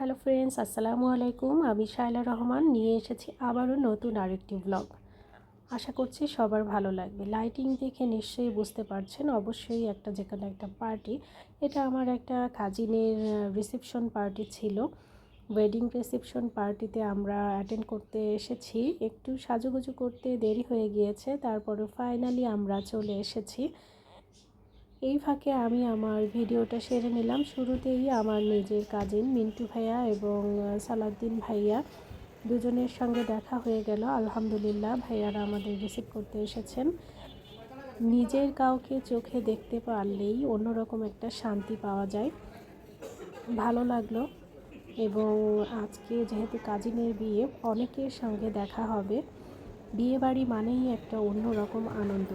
Hello friends, আসসালামু আলাইকুম। আমি শায়লা রহমান, নিয়ে এসেছি আবারও নতুন আরেকটি ব্লগ আশা করছি সবার ভালো লাগবে। লাইটিং দেখে নিশ্চয়ই বুঝতে পারছেন, অবশ্যই একটা যেখানে একটা পার্টি এটা আমার একটা কাজিনের রিসেপশন পার্টি ছিল। ওয়েডিং রিসেপশন পার্টিতে আমরা অ্যাটেন্ড করতে এসেছি। একটু সাজুগুজু করতে দেরি হয়ে গিয়েছে তারপরে ফাইনালি আমরা চলে এসেছি। এই ফাঁকে আমি আমার ভিডিওটা সেরে নিলাম। শুরুতেই আমার নিজের কাজিন মিন্টু ভাইয়া এবং সালাদ্দিন ভাইয়া দুজনের সঙ্গে দেখা হয়ে গেল। আলহামদুলিল্লাহ, ভাইয়ারা আমাদের রিসিভ করতে এসেছেন। নিজের কাউকে চোখে দেখতে পারলেই অন্যরকম একটা শান্তি পাওয়া যায়। ভালো লাগল এবং আজকে যেহেতু কাজিনের বিয়ে, অনেকের সঙ্গে দেখা হবে। বিয়ে বাড়ি মানেই একটা অন্যরকম আনন্দ।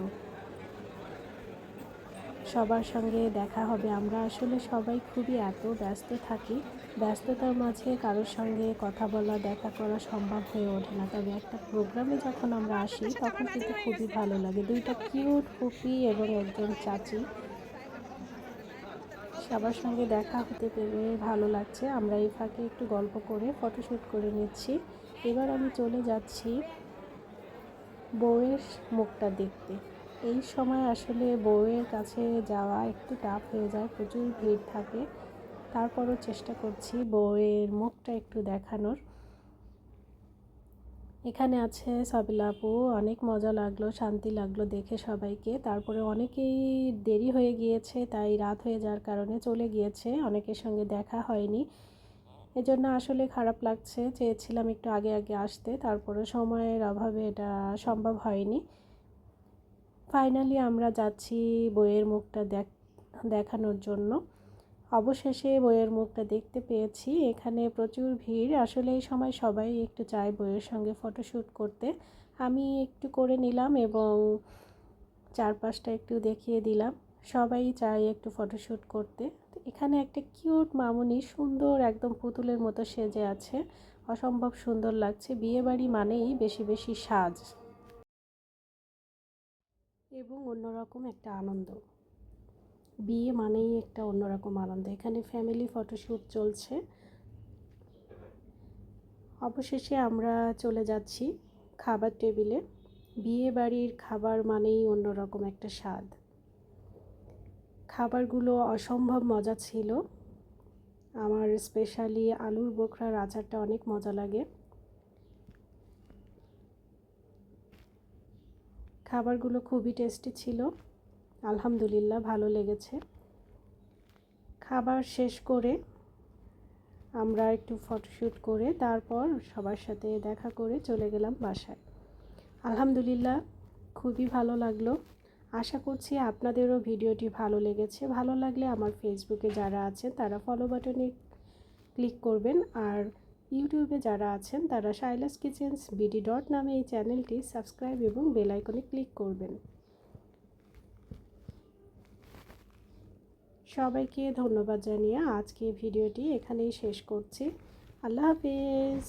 সবার সঙ্গে দেখা হবে। আমরা আসলে সবাই খুবই এত ব্যস্ত থাকি। ব্যস্ততার মাঝে কারোর সঙ্গে কথা বলা, দেখা করা সম্ভব হয়ে ওঠে না। তবে একটা প্রোগ্রামে যখন আমরা আসি, তখন কিন্তু খুবই ভালো লাগে। দুইটা কিউট ফুপি এবং একজন চাচি সবার সঙ্গে দেখা হতে পেরে ভালো লাগছে। আমরা এই ফাঁকে একটু গল্প করে ফটোশ্যুট করে নিচ্ছি। এবার আমি চলে যাচ্ছি বউয়ের মুখটা দেখতে। এই সময় আসলে বউয়ের কাছে যাওয়া একটু টাফ হয়ে যায়, প্রচুর ভিড় থাকে। তারপরও চেষ্টা করছি বউয়ের মুখটা একটু দেখানোর। এখানে আছে সাবিলা আপু, অনেক মজা লাগল, শান্তি লাগল দেখে সবাইকে। তারপরে অনেকেই দেরি হয়ে গিয়েছে, তাই রাত হয়ে যাওয়ার কারণে চলে গিয়েছে, অনেকের সঙ্গে দেখা হয়নি। এজন্য আসলে খারাপ লাগছে, চেয়েছিলাম একটু আগে আগে আসতে তারপরে সময়ের অভাবে এটা সম্ভব হয়নি। ফাইনালি আমরা যাচ্ছি বইয়ের মুখটা দেখ, দেখানোর জন্য। অবশেষে বইয়ের মুখটা দেখতে পেয়েছি। এখানে প্রচুর ভিড়। আসলে এই সময় সবাই একটু চায় বইয়ের সঙ্গে ফটোশ্যুট করতে। আমি একটু করে নিলাম এবং চারপাশটা একটু দেখিয়ে দিলাম। সবাই চায় একটু ফটোশ্যুট করতে। এখানে একটা কিউট মামুনি সুন্দর একদম পুতুলের মতো সেজে আছে। অসম্ভব সুন্দর লাগছে। বিয়েবাড়ি মানেই বেশি বেশি সাজ। এবং অন্যরকম একটা আনন্দ। বিয়ে মানেই একটা অন্যরকম আনন্দ। এখানে ফ্যামিলি ফটোশ্যুট চলছে। অবশেষে আমরা চলে যাচ্ছি খাবার টেবিলে বিয়ে বাড়ির খাবার মানেই অন্যরকম একটা স্বাদ। খাবারগুলো অসম্ভব মজা ছিল। আমার স্পেশালি আলুর বোখরার আচারটা অনেক মজা লাগে। খাবারগুলো খুবই টেস্টি ছিল। আলহামদুলিল্লাহ ভালো লেগেছে। খাবার শেষ করে আমরা একটু ফটোশ্যুট করে তারপর সবার সাথে দেখা করে চলে গেলাম বাসায়। আলহামদুলিল্লাহ খুবই ভালো লাগল। আশা করছি আপনাদেরও ভিডিওটি ভালো লেগেছে। ভালো লাগলে আমার ফেসবুকে যারা আছেন তারা ফলো বাটনে ক্লিক করবেন। আর ইউটিউবে যারা আছেন, তারা শাইলাস কিচেন্স বিডি ডট নামে এই চ্যানেলটি সাবস্ক্রাইব এবং বেল আইকনে ক্লিক করবেন। সবাইকে ধন্যবাদ জানিয়ে আজকে ভিডিওটি এখানেই শেষ করছি। আল্লাহ হাফিজ।